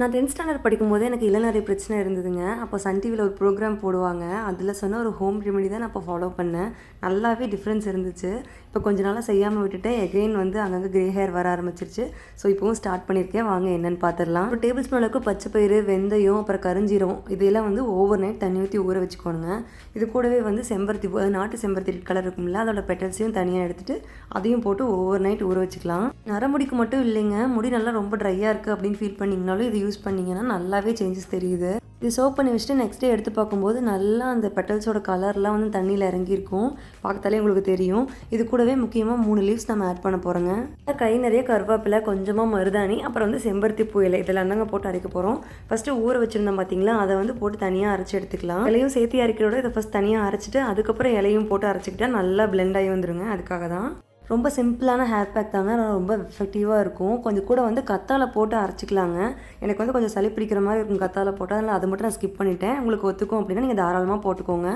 நான் tenth standard படிக்கும்போது எனக்கு இளநரை பிரச்சனை இருந்ததுங்க. அப்போ சன் டிவியில் ஒரு ப்ரோக்ராம் போடுவாங்க. அதில் சொன்ன ஒரு ஹோம் ரெமெடி தான் நான் அப்போ ஃபாலோ பண்ணேன். நல்லாவே டிஃப்ரென்ஸ் இருந்துச்சு. இப்போ கொஞ்ச நாளாக செய்யாமல் விட்டுட்டேன் எகெயின் வந்து அங்கங்கே கிரே ஹேர் வர ஆரம்பிச்சிருச்சு. ஸோ இப்போவும் ஸ்டார்ட் பண்ணியிருக்கேன் வாங்க என்னென்னு பார்த்துடலாம் ஒரு டேபிள் ஸ்பூன் அளவுக்கு பச்சை பயிறு வெந்தயம் அப்புறம் கருஞ்சீரம் இதெல்லாம் வந்து ஓவர் நைட் தண்ணி ஊற்றி ஊற வச்சுக்கோணுங்க. இது கூடவே வந்து செம்பருத்தி பூ நாட்டு செம்பருத்தி ரெட் கலர் இருக்கும்ல அதோட பெட்டல்ஸையும் தனியாக எடுத்துட்டு அதையும் போட்டு ஓவர் நைட் ஊற வச்சுக்கலாம். நரமுடிக்கு மட்டும் இல்லைங்க. முடி நல்லா ரொம்ப ட்ரையாக இருக்குது அப்படின்னு ஃபீல் பண்ணிங்கனாலும் இது யூஸ் பண்ணிங்கன்னா நல்லாவே சேஞ்சஸ் தெரியுது. இது சோப் பண்ணி வச்சுட்டு நெக்ஸ்ட் டே எடுத்து பார்க்கும்போது நல்லா அந்த பெட்டல்ஸோட கலர்லாம் வந்து தண்ணியில் இறங்கியிருக்கும். பார்க்கத்தாலே உங்களுக்கு தெரியும். இது கூடவே முக்கியமாக மூணு லீவ்ஸ் நம்ம ஆட் பண்ண போகிறோங்க கை நிறைய கருவேப்பிலை கொஞ்சமாக மருதாணி அப்புறம் வந்து செம்பருத்தி பூ இலை இதெல்லாம் தாங்க போட்டு அரைக்க போகிறோம் ஃபஸ்ட்டு ஊற வச்சுருந்தோம் பார்த்தீங்களா அதை வந்து போட்டு தனியாக அரைச்சி எடுத்துக்கலாம். இலையும் சேர்த்து அரைக்கிறோட இதை ஃபஸ்ட் தனியாக அரைச்சிட்டு அதுக்கப்புறம் இலையும் போட்டு அரைச்சிக்கிட்டா நல்லா பிளெண்ட் ஆகி வந்துருங்க. அதுக்காக தான் ரொம்ப சிம்பிளான ஹேர் பேக் தாங்க. ரொம்ப எஃபெக்டிவாக இருக்கும். கொஞ்சம் கூட வந்து கத்தால போட்டு அரைச்சிக்கலாங்க. எனக்கு வந்து கொஞ்சம் சளி பிடிக்கிற மாதிரி இருக்கும் கத்தால போட்டு. அதனால் அதை மட்டும் நான் ஸ்கிப் பண்ணிட்டேன். உங்களுக்கு ஒத்துக்கும் அப்படின்னா நீங்கள் தாராளமாக போட்டுக்கோங்க.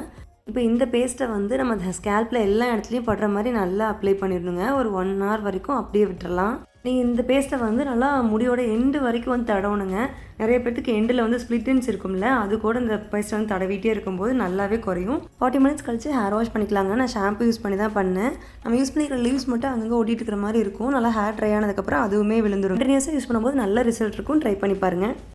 இப்போ இந்த பேஸ்ட்டை வந்து நம்ம அந்த ஸ்கேல்பில் எல்லா இடத்துலையும் படுற மாதிரி நல்லா அப்ளை பண்ணிடணுங்க ஒரு ஒன் ஹவர் வரைக்கும் அப்படியே விட்டுறலாம். நீங்கள் இந்த பேஸ்ட்டை வந்து நல்லா முடியோட எண்டு வரைக்கும் வந்து தடவணுங்க. நிறைய பேர்த்துக்கு எண்டில் வந்து ஸ்ப்ளிட்டின்ஸ் இருக்கும்ல அது கூட இந்த பேஸ்ட்டை வந்து தடவிட்டே இருக்கும்போது நல்லாவே குறையும். ஃபார்ட்டி மினிட்ஸ் கழிச்சு ஹேர் வாஷ் பண்ணிக்கலாங்க. நான் ஷாம்பு யூஸ் பண்ணி தான் பண்ணேன். நம்ம யூஸ் பண்ணிக்கிற லீவ்ஸ் மட்டும் அங்கங்கே ஓட்டிட்டு இருக்கிற மாதிரி இருக்கும். நல்லா ஹேர் ட்ரை ஆனதுக்கப்புறம் அதுவுமே விழுந்துரும். கண்டினியூஸாக யூஸ் பண்ணும்போது நல்ல ரிசல்ட் இருக்கும். ட்ரை பண்ணி பாருங்கள்